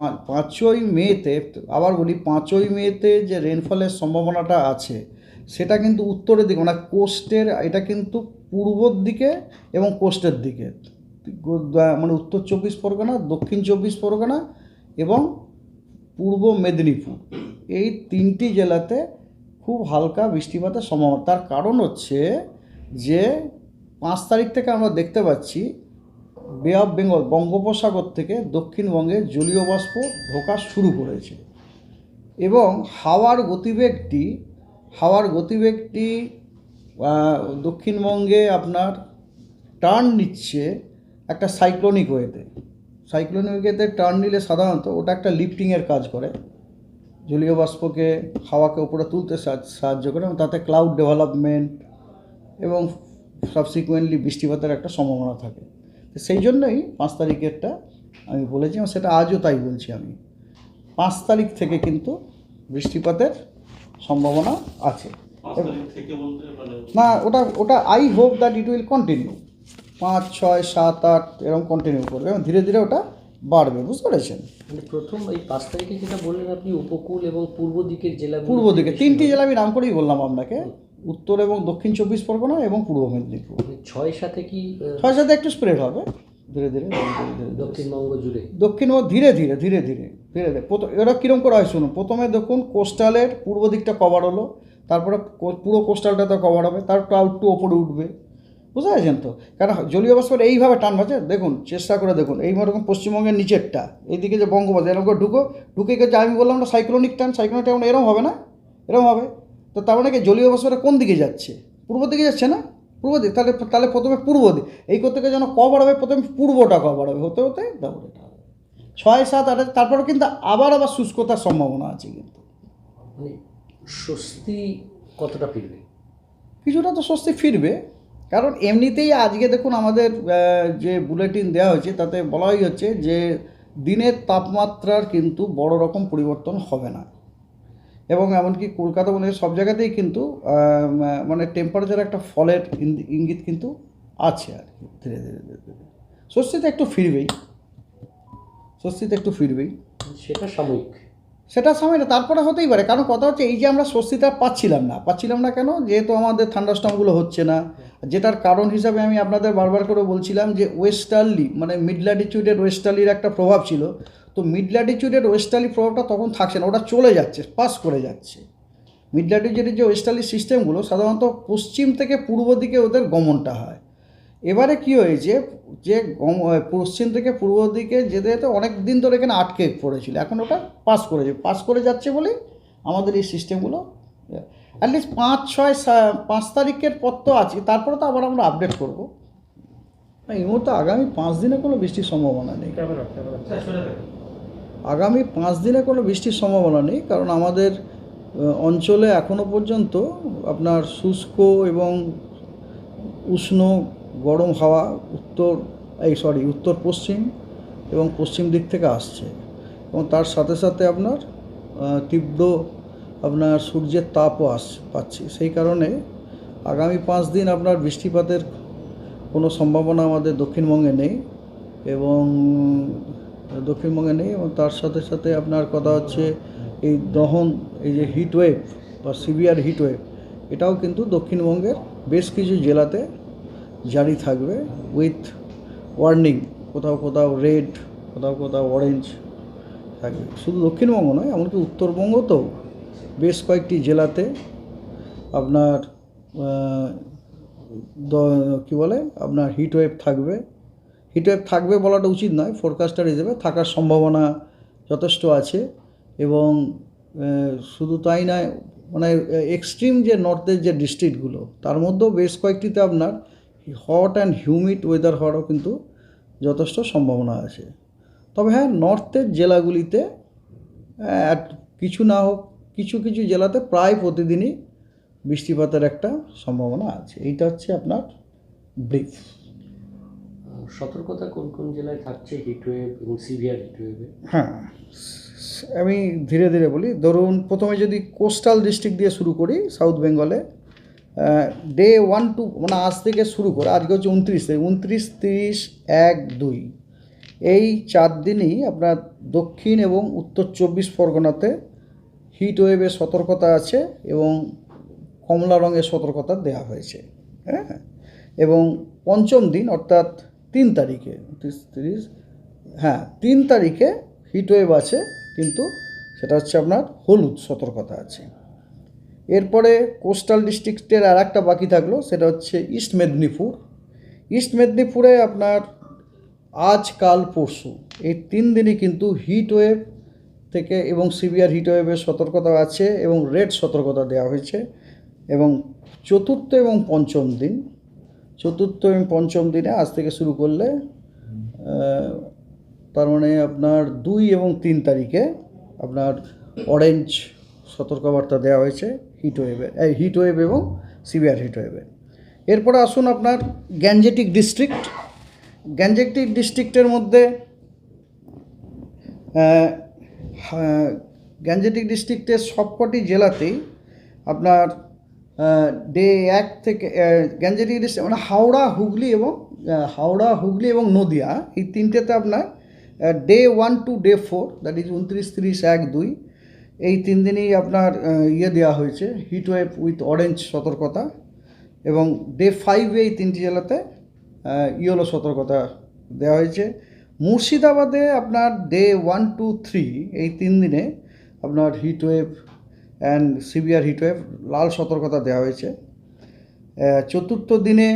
পাঁচই মেতে, আবার বলি পাঁচই মেতে যে রেনফলের সম্ভাবনাটা আছে, সেটা কিন্তু উত্তরের দিকে মানে কোস্টের এটা কিন্তু পূর্বর দিকে এবং কোস্টের দিকে। মানে উত্তর চব্বিশ পরগনা, দক্ষিণ চব্বিশ পরগনা এবং পূর্ব মেদিনীপুর। এই তিনটি জেলাতে খুব হালকা বৃষ্টিপাতের সম্ভাবনা। তার কারণ হচ্ছে যে পাঁচ তারিখ থেকে আমরা দেখতে পাচ্ছি বে অফ বেঙ্গল বঙ্গোপসাগর থেকে দক্ষিণবঙ্গে জলীয় বাষ্প ঢোকা শুরু করেছে। এবং হাওয়ার গতিবেগটি হাওয়ার গতিবেগটি দক্ষিণবঙ্গে আপনার টার্ন নিচ্ছে একটা সাইক্লোনিক ওয়েতে সাইক্লোনিক ওয়েতে টার্ন নিলে সাধারণত ওটা একটা লিফটিংয়ের কাজ করে। জলীয় বাষ্পকে, হাওয়াকে উপরে তুলতে সাহায্য- করে এবং তাতে ক্লাউড ডেভেলপমেন্ট এবং সাবসিকুয়েন্টলি বৃষ্টিপাতের একটা সম্ভাবনা থাকে। সেই জন্যই পাঁচ তারিখেরটা আমি বলেছি এবং সেটা আজও তাই বলছি আমি। পাঁচ তারিখ থেকে কিন্তু বৃষ্টিপাতের সম্ভাবনা আছে। পাঁচ তারিখ থেকে বলতে মানে না ওটা ওটা I hope that it will continue পাঁচ ছয় সাত আট এরকম কন্টিনিউ করবে এবং ধীরে ধীরে ওটা বাড়বে বুঝতে পেরেছেন? মানে প্রথম এই পাঁচ তারিখে যেটা বললেন আপনি উপকূল এবং পূর্ব দিকের জেলা পূর্ব দিকে তিনটি জেলা আমি নাম করেই বললাম আপনাকে। উত্তর এবং দক্ষিণ চব্বিশ পরগনা এবং পূর্ব মেদিনীপুর। ছয় সাথে কি ছয় সাথে একটু স্প্রেড হবে। ধীরে ধীরে। দক্ষিণবঙ্গ জুড়ে? দক্ষিণ ও ধীরে ধীরে ধীরে ধীরে ধীরে ধীরে। প্রথম এরা কীরকম করা হয় শুনুন। প্রথমে দেখুন কোস্টালের পূর্ব দিকটা কভার হলো তারপরে পুরো কোস্টালটা তো কভার হবে তারপর আউট টু ওপরে উঠবে। বুঝতে পারছেন তো? কারণ জলীয় বাষ্পের এইভাবে টান আছে দেখুন চেষ্টা করে দেখুন এই রকম পশ্চিমবঙ্গের নিচেরটা এইদিকে যে বঙ্গোপসাগর এরকম করে ঢুকো ঢুকে গেছে আমি বললাম না সাইক্লোনিক টান সাইক্লোনিক টান এরকম হবে না? এরকম হবে? তো তার মানে কি জলীয় বাষ্পটা কোন দিকে যাচ্ছে? পূর্ব দিকে যাচ্ছে না? পূর্ব দিক তাহলে তাহলে প্রথমে পূর্ব দিক। এই করতে গিয়ে যেন কভার হবে প্রথমে পূর্বটা কভার হবে হতে হতে তারপরে এটা হবে। ছয় সাত আট তারপরে কিন্তু আবার আবার শুষ্কতার সম্ভাবনা আছে কিন্তু। মানে স্বস্তি কতটা ফিরবে? কিছুটা তো স্বস্তি ফিরবে। কারণ এমনিতেই আজকে দেখুন আমাদের যে বুলেটিন দেওয়া হয়েছে তাতে বলাই হচ্ছে যে দিনের তাপমাত্রার কিন্তু বড় রকম পরিবর্তন হবে না। এবং এমনকি কলকাতা মানে সব জায়গাতেই কিন্তু মানে টেম্পারেচার একটা ফলের ইঙ্গি- ইঙ্গিত কিন্তু আছে আর কি ধীরে ধীরে ধীরে ধীরে। স্বস্তিতে একটু ফিরবেই। স্বস্তিতে একটু ফিরবেই। সেটা সাময়িক। সেটা সময় না তারপরে হতেই পারে। কারণ কথা হচ্ছে এই যে আমরা স্বস্তিটা পাচ্ছিলাম না পাচ্ছিলাম না কেন? যেহেতু আমাদের থান্ডারস্টমগুলো হচ্ছে না। যেটার কারণ হিসাবে আমি আপনাদের বারবার করে বলছিলাম যে ওয়েস্টার্লি মানে মিড ল্যাটিচিউডের ওয়েস্টার্লির একটা প্রভাব ছিল। তো মিড ল্যাটিচিউডের ওয়েস্টার্লি প্রভাবটা তখন থাকছে না ওটা চলে যাচ্ছে পাস করে যাচ্ছে। মিড ল্যাটিচিউডের যে ওয়েস্টার্লি সিস্টেমগুলো সাধারণত পশ্চিম থেকে পূর্ব দিকে ওদের গমনটা হয়। এবারে কি হয়েছে যে গম- পশ্চিম থেকে পূর্ব দিকে যেতে যেতে অনেক দিন ধরে এখানে আটকে পড়েছিল এখন ওটা পাস করেছে পাস করে যাচ্ছে বলেই আমাদের এই সিস্টেমগুলো অ্যাটলিস্ট পাঁচ ছয় সা- পাঁচ তারিখের পর তো আছে তারপরে তো আবার আমরা আপডেট করব। এই মুহূর্তে আগামী পাঁচ দিনে কোনো বৃষ্টির সম্ভাবনা নেই। আগামী পাঁচ দিনে কোনো বৃষ্টির সম্ভাবনা নেই, কারণ আমাদের অঞ্চলে এখনও পর্যন্ত আপনার শুষ্ক এবং উষ্ণ গরম হাওয়া উত্তর, এই সরি, উত্তর পশ্চিম এবং পশ্চিম দিক থেকে আসছে। এবং তার সাথে সাথে আপনার তীব্র আপনার সূর্যের তাপও আস, পাচ্ছি। সেই কারণে আগামী পাঁচ দিন আপনার বৃষ্টিপাতের কোনো সম্ভাবনা আমাদের দক্ষিণবঙ্গে নেই এবং দক্ষিণবঙ্গে নেই এবং তার সাথে সাথে আপনার কথা হচ্ছে এই দহন, এই যে হিট ওয়েভ বা সিভিয়ার হিট ওয়েভ এটাও কিন্তু দক্ষিণবঙ্গের বেশ কিছু জেলাতে জারি থাকবে উইথ ওয়ার্নিং কোথাও কোথাও রেড কোথাও কোথাও অরেঞ্জ থাকবে। শুধু দক্ষিণবঙ্গ নয়, এমনকি উত্তরবঙ্গতেও বেশ কয়েকটি জেলাতে আপনার কি বলে, আপনার হিট ওয়েভ থাকবে। হিট ওয়েভ থাকবে বলাটা উচিত নয় ফোরকাস্টার হিসেবে থাকার সম্ভাবনা যথেষ্ট আছে এবং শুধু তাই নয় মানে এক্সট্রিম যে নর্থের যে ডিস্ট্রিক্টগুলো তার মধ্যেও বেশ কয়েকটিতে আপনার হট অ্যান্ড হিউমিড ওয়েদার হওয়ারও কিন্তু যথেষ্ট সম্ভাবনা আছে। তবে হ্যাঁ নর্থের জেলাগুলিতে কিছু না হোক, কিছু কিছু জেলাতে প্রায় প্রতিদিনই বৃষ্টিপাতের একটা সম্ভাবনা আছে। এইটা হচ্ছে আপনার ব্রিফ সতর্কতা কোন কোন জেলায় থাকছে হিটওয়েভ এবং সিভিয়ার হিটওয়েভে হ্যাঁ আমি ধীরে ধীরে বলি, ধরুন প্রথমে যদি কোস্টাল ডিস্ট্রিক্ট দিয়ে শুরু করি সাউথ বেঙ্গলে ডে ওয়ান টু মানে আজ থেকে শুরু করে, আজকে হচ্ছে উনত্রিশ তারিখ, উনত্রিশ, তিরিশ, এক, দুই। এই চার দিনই আপনার দক্ষিণ এবং উত্তর চব্বিশ পরগনাতে হিট ওয়েভের সতর্কতা আছে এবং কমলা রঙের সতর্কতা দেওয়া হয়েছে হ্যাঁ? এবং পঞ্চম দিন, অর্থাৎ তিন তারিখে, তিরিশ তিরিশ হ্যাঁ তিন তারিখে হিট ওয়েভ আছে, কিন্তু সেটা হচ্ছে আপনার হলুদ সতর্কতা আছে। এরপরে কোস্টাল ডিস্ট্রিক্টের আর একটা বাকি থাকল, সেটা হচ্ছে ইস্ট মেদিনীপুর ইস্ট মেদিনীপুরে আপনার আজ, কাল, পরশু, এই তিন দিনই কিন্তু হিট ওয়েভ থেকে এবং সিভিয়ার হিট ওয়েভের সতর্কতা আছে এবং রেড সতর্কতা দেওয়া হয়েছে। এবং চতুর্থ এবং পঞ্চম দিন চতুর্থ এবং পঞ্চম দিনে আজ থেকে শুরু করলে তার মানে আপনার দুই এবং তিন তারিখে আপনার অরেঞ্জ সতর্কবার্তা দেওয়া হয়েছে হিট এই হিট ওয়েভ এবং সিভিয়ার হিট ওয়েভের এরপরে আসুন আপনার গ্যাঞ্জেটিক ডিস্ট্রিক্ট গ্যাঞ্জেটিক ডিস্ট্রিক্টের মধ্যে গ্যাঞ্জেটিক ডিস্ট্রিক্টের সবকটি জেলাতেই আপনার ডে এক থেকে আহ, গ্যাঞ্জেটিক মানে হাওড়া হুগলি এবং হাওড়া হুগলি এবং নদিয়া এই তিনটেতে আপনার day one to day four that is উনত্রিশ তিরিশ এক দুই এই তিন দিনই আপনার ইয়ে দেওয়া হয়েছে হিট ওয়েভ উইথ অরেঞ্জ সতর্কতা এবং ডে ফাইভে এই তিনটি জেলাতে ইয়েলো সতর্কতা দেওয়া হয়েছে। মুর্শিদাবাদে আপনার ডে ওয়ান টু থ্রি এই তিন দিনে আপনার heat wave and severe heatwave লাল সতর্কতা দেওয়া হয়েছে। চতুর্থ দিনে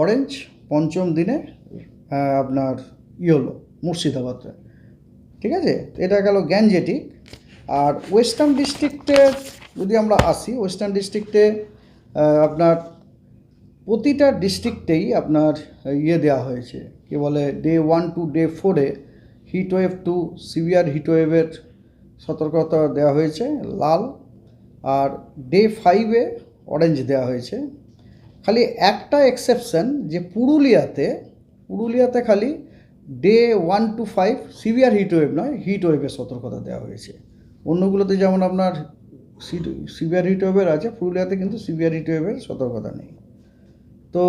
অরেঞ্জ পঞ্চম দিনে আপনার ইয়েলো মুর্শিদাবাদে। ঠিক আছে? এটা গেল গ্যাঞ্জেটিক আর ওয়েস্টার্ন ডিস্ট্রিক্টে যদি আমরা আসি, ওয়েস্টার্ন ডিস্ট্রিক্টে আপনার প্রতিটা ডিস্ট্রিক্টেই আপনার ইয়ে দেওয়া হয়েছে। কি বলে? ডে ওয়ান টু ডে ফোরে heat wave to severe heat ওয়েভের সতর্কতা দেওয়া হয়েছে, লাল। আর ডে ফাইভে অরেঞ্জ দেওয়া হয়েছে। খালি একটা এক্সেপশন যে পুরুলিয়াতে পুরুলিয়াতে খালি day one to five severe heat wave নয় হিট ওয়েভের সতর্কতা দেওয়া হয়েছে। অন্যগুলোতে যেমন আপনার সিভিয়ার হিট ওয়েভের আছে, পুরুলিয়াতে কিন্তু সিভিয়ার হিট ওয়েভের সতর্কতা নেই। তো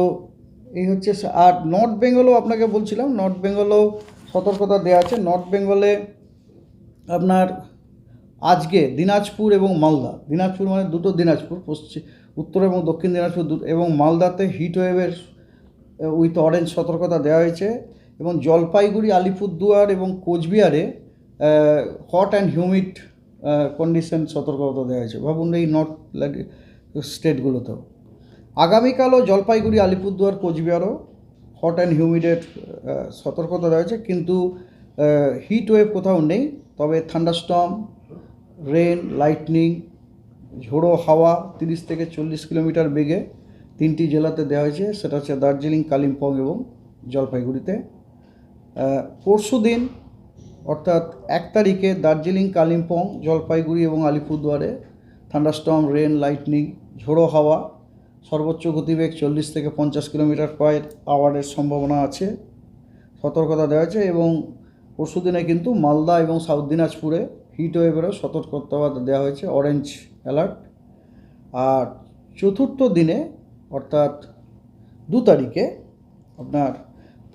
এই হচ্ছে আর নর্থ বেঙ্গলও আপনাকে বলছিলাম নর্থ বেঙ্গলও সতর্কতা দেওয়া আছে। নর্থ বেঙ্গলে আপনার আজকে দিনাজপুর এবং মালদা, দিনাজপুর মানে দুটো দিনাজপুর পশ্চিম উত্তর এবং দক্ষিণ দিনাজপুর এবং মালদাতে হিট ওয়েভের উইথ অরেঞ্জ সতর্কতা দেওয়া হয়েছে এবং জলপাইগুড়ি, আলিপুরদুয়ার এবং কোচবিহারে হট অ্যান্ড হিউমিড কন্ডিশন সতর্কতা দেওয়া হয়েছে। ভাবুন এই নর্থ স্টেটগুলোতেও আগামীকালও জলপাইগুড়ি, আলিপুরদুয়ার, কোচবিহারও হট অ্যান্ড হিউমিডের সতর্কতা দেওয়া হয়েছে। কিন্তু হিট ওয়েভ কোথাও নেই, তবে থান্ডারস্টর্ম রেন লাইটনিং ঝোড়ো হাওয়া, তিরিশ থেকে চল্লিশ কিলোমিটার বেগে তিনটি জেলাতে দেওয়া হয়েছে। সেটা হচ্ছে দার্জিলিং, কালিম্পং এবং জলপাইগুড়িতে। পরশু দিন, অর্থাৎ এক তারিখে দার্জিলিং, কালিম্পং, জলপাইগুড়ি এবং আলিপুরদুয়ারে থান্ডারস্টর্ম রেন লাইটনিং ঝোড়ো হাওয়া, সর্বোচ্চ গতিবেগ চল্লিশ থেকে পঞ্চাশ কিলোমিটার পার আওয়ারের সম্ভাবনা আছে। সতর্কতা দেওয়া হয়েছে এবং পরশু দিনে কিন্তু মালদা এবং সাউথ দিনাজপুরে হিট ওয়েভেরও সতর্কতা দেওয়া হয়েছে অরেঞ্জ অ্যালার্ট আর চতুর্থ দিনে, অর্থাৎ দু তারিখে, আপনার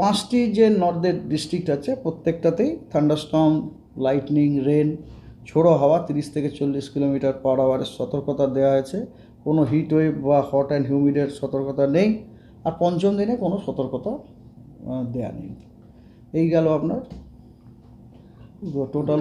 পাঁচটি যে নর্থের ডিস্ট্রিক্ট আছে, প্রত্যেকটাতেই থান্ডারস্টর্ম লাইটনিং রেন ঝোড়ো হাওয়া তিরিশ থেকে চল্লিশ কিলোমিটার পার আওয়ারের সতর্কতা দেওয়া হয়েছে। কোনো হিট ওয়েভ বা হট অ্যান্ড হিউমিডের সতর্কতা নেই। আর পঞ্চম দিনে কোনো সতর্কতা দেয়া নেই। এই গেল আপনার total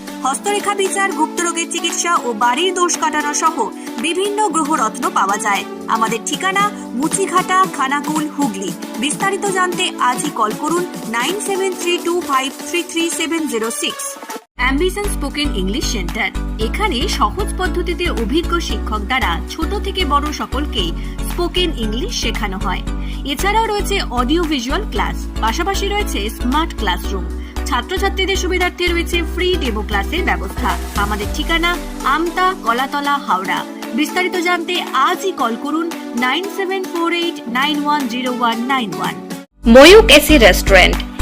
হস্তরেখা বিচার গুপ্তরোগের চিকিৎসা ও বাড়ির দোষ কাটানো সহ বিভিন্ন গ্রহরত্ন পাওয়া যায়। আমাদের ঠিকানা মুচিঘাটা, খানাকুল, হুগলি। বিস্তারিত জানতে আজই কল করুন nine seven three two five three three seven zero six. Ambition spoken English centre. এখানে সহজ পদ্ধতিতে অভিজ্ঞ শিক্ষক দ্বারা ছোট থেকে বড় সকলকে স্পোকেন ইংলিশ শেখানো হয়। এছাড়াও রয়েছে অডিও ভিজুয়াল ক্লাস, পাশাপাশি রয়েছে স্মার্ট ক্লাসরুম। ছাত্রছাত্রীদের সুবিধার্থে রয়েছে ফ্রি ডেমো ক্লাসের ব্যবস্থা। আমাদের ঠিকানা আমতা কলাতলা হাওড়া। বিস্তারিত জানতে আজই কল করুন nine seven four eight nine one zero one nine one Mayuk AC restaurant